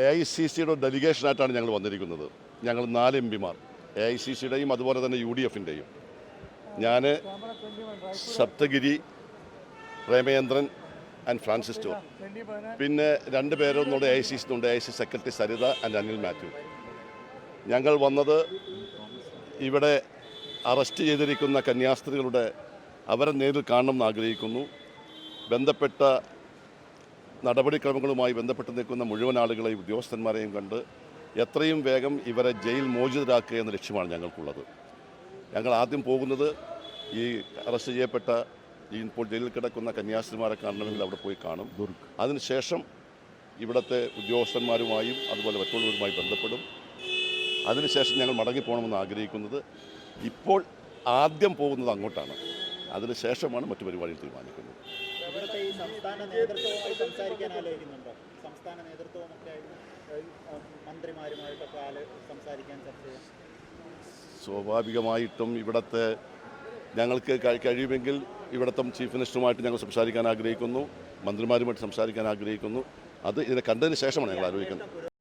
A I C സിയുടെ ഡെലിഗേഷനായിട്ടാണ് ഞങ്ങൾ വന്നിരിക്കുന്നത്. ഞങ്ങൾ നാല് എം പിമാർ എ ഐ സി സിയുടെയും അതുപോലെ തന്നെ യു ഡി എഫിന്റെയും ഞാൻ സപ്തഗിരി പ്രേമേന്ദ്രൻ ആൻഡ് ഫ്രാൻസിസ് ടോർ പിന്നെ രണ്ട് പേരൊന്നുകൂടെ A I C സിന്നുണ്ട് A I C secretary Saritha and Anil Mathew. ഞങ്ങൾ വന്നത് ഇവിടെ അറസ്റ്റ് ചെയ്തിരിക്കുന്ന കന്യാസ്ത്രീകളുടെ അവരെ നേരിൽ കാണണമെന്ന് ആഗ്രഹിക്കുന്നു. ബന്ധപ്പെട്ട നടപടിക്രമങ്ങളുമായി ബന്ധപ്പെട്ട് നിൽക്കുന്ന മുഴുവൻ ആളുകളെയും ഉദ്യോഗസ്ഥന്മാരെയും കണ്ട് എത്രയും വേഗം ഇവരെ ജയിൽ മോചിതരാക്കുക എന്ന ലക്ഷ്യമാണ് ഞങ്ങൾക്കുള്ളത്. ഞങ്ങൾ ആദ്യം പോകുന്നത് ഈ അറസ്റ്റ് ചെയ്യപ്പെട്ട ഈ ഇപ്പോൾ ജയിലിൽ കിടക്കുന്ന കന്യാസ്ത്രീമാരെ കാണണമെങ്കിൽ അവിടെ പോയി കാണും. അതിനുശേഷം ഇവിടുത്തെ ഉദ്യോഗസ്ഥന്മാരുമായും അതുപോലെ മറ്റുള്ളവരുമായി ബന്ധപ്പെടും. അതിനുശേഷം ഞങ്ങൾ മടങ്ങിപ്പോകണമെന്ന് ആഗ്രഹിക്കുന്നത് ഇപ്പോൾ ആദ്യം പോകുന്നത് അങ്ങോട്ടാണ്. അതിനുശേഷമാണ് മറ്റു പരിപാടികൾ തീരുമാനിക്കുന്നത്. ഇവിടുത്തെ ഈ സംസ്ഥാന നേതൃത്വവുമായി സംസാരിക്കാൻ ആലോചിക്കുന്നുണ്ടോ? സംസ്ഥാന നേതൃത്വമൊക്കെ മന്ത്രിമാരുമായിട്ടൊക്കെ ആൽ സംസാരിക്കാൻ ചർച്ച ചെയ്യാം. സ്വാഭാവികമായിട്ടും ഇവിടുത്തെ ഞങ്ങൾക്ക് കഴി- കഴിയുമെങ്കിൽ ഇവിടുത്തെ ചീഫ് മിനിസ്റ്ററുമായിട്ട് ഞങ്ങൾ സംസാരിക്കാൻ ആഗ്രഹിക്കുന്നു മന്ത്രിമാരുമായിട്ട് സംസാരിക്കാൻ ആഗ്രഹിക്കുന്നു. അത് ഇതിനെ കണ്ടതിന് ശേഷമാണ് ഞങ്ങൾ ആലോചിക്കുന്നത്.